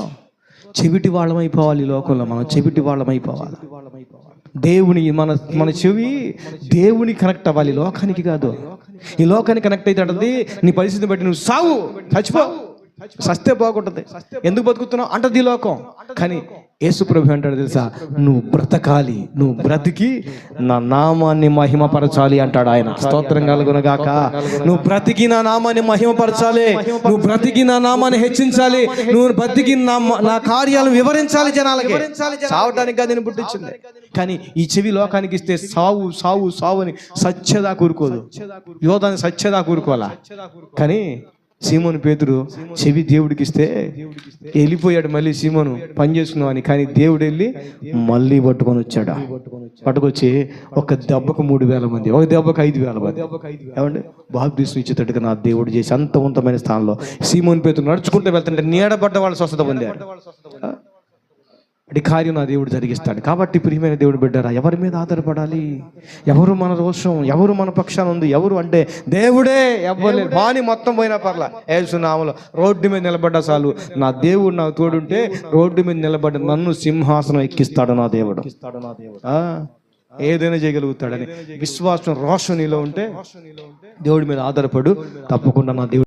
అర్థం చెవిటి వాళ్ళం అయిపోవాలి ఈ లోకంలో మనం చెవిటి వాళ్ళం అయిపోవాలి దేవుని మన మన చెవి దేవుని కనెక్ట్ అవ్వాలి. లోకానికి కాదు. ఈ లోకానికి కనెక్ట్ అయితే అంటది నీ పరిస్థితిని బట్టి నువ్వు సావు చచ్చిపో. సస్తే బాగుంటుంది. ఎందుకు బతుకుతున్నావు? అంటది ఈ లోకం. కానీ యేసు ప్రభు అంటాడు తెలుసా? నువ్వు బ్రతకాలి నువ్వు బ్రతికి నా నామాన్ని మహిమపరచాలి అంటాడు ఆయన. స్తోత్రం కలుగునగాక నువ్వు బ్రతికి నా నామాన్ని మహిమపరచాలి నువ్వు బ్రతికి నా నామాన్ని హెచ్చించాలి నువ్వు బ్రతికి నా నా కార్యాలను వివరించాలి జనాలకి. సావటానికి నేను పుట్టించింది. కానీ ఈ చెవి లోకానికి ఇస్తే సావు సావు సావు అని సత్యదా కూరుకోదు. యోధాన్ని సత్యదా కూరుకోవాలా? కానీ సీమోను పేతుడు చెవి దేవుడికి ఇస్తే వెళ్ళిపోయాడు మళ్ళీ సీమోను. పని చేసుకున్నావు అని. కానీ దేవుడు వెళ్ళి మళ్ళీ పట్టుకొని వచ్చాడు? పట్టుకొచ్చి ఒక దెబ్బకు మూడు వేల మంది ఒక దెబ్బకు ఐదు వేల మంది. ఏమండి? బాప్తీసు ఇచ్చేటట్టుగా నా దేవుడు చేసి అంత ఉన్నతమైన స్థానంలో సీమోను పేతుడు నడుచుకుంటూ వెళ్తుంటే నీడబడ్డ వాళ్ళ స్వస్థత పొందారు ఆ? కార్యం నా దేవుడు జరిగిస్తాడు. కాబట్టి ప్రియమైన దేవుడు బిడ్డారా ఎవరి మీద ఆధారపడాలి? ఎవరు మన రోషం? ఎవరు మన పక్షాన ఉంది? ఎవరు అంటే దేవుడే! ఎవ్వరు బాని మొత్తం పోయినా పర్లా. ఏసునామలో రోడ్డు మీద నిలబడ్డా చాలు. నా దేవుడు నాకు తోడుంటే రోడ్డు మీద నిలబడ్డ నన్ను సింహాసనం ఎక్కిస్తాడు నా దేవుడు. ఆ, ఏదైనా చేయగలుగుతాడని. విశ్వాసం రోషం నీలో ఉంటే దేవుడి మీద ఆధారపడు. తప్పకుండా నా దేవుడు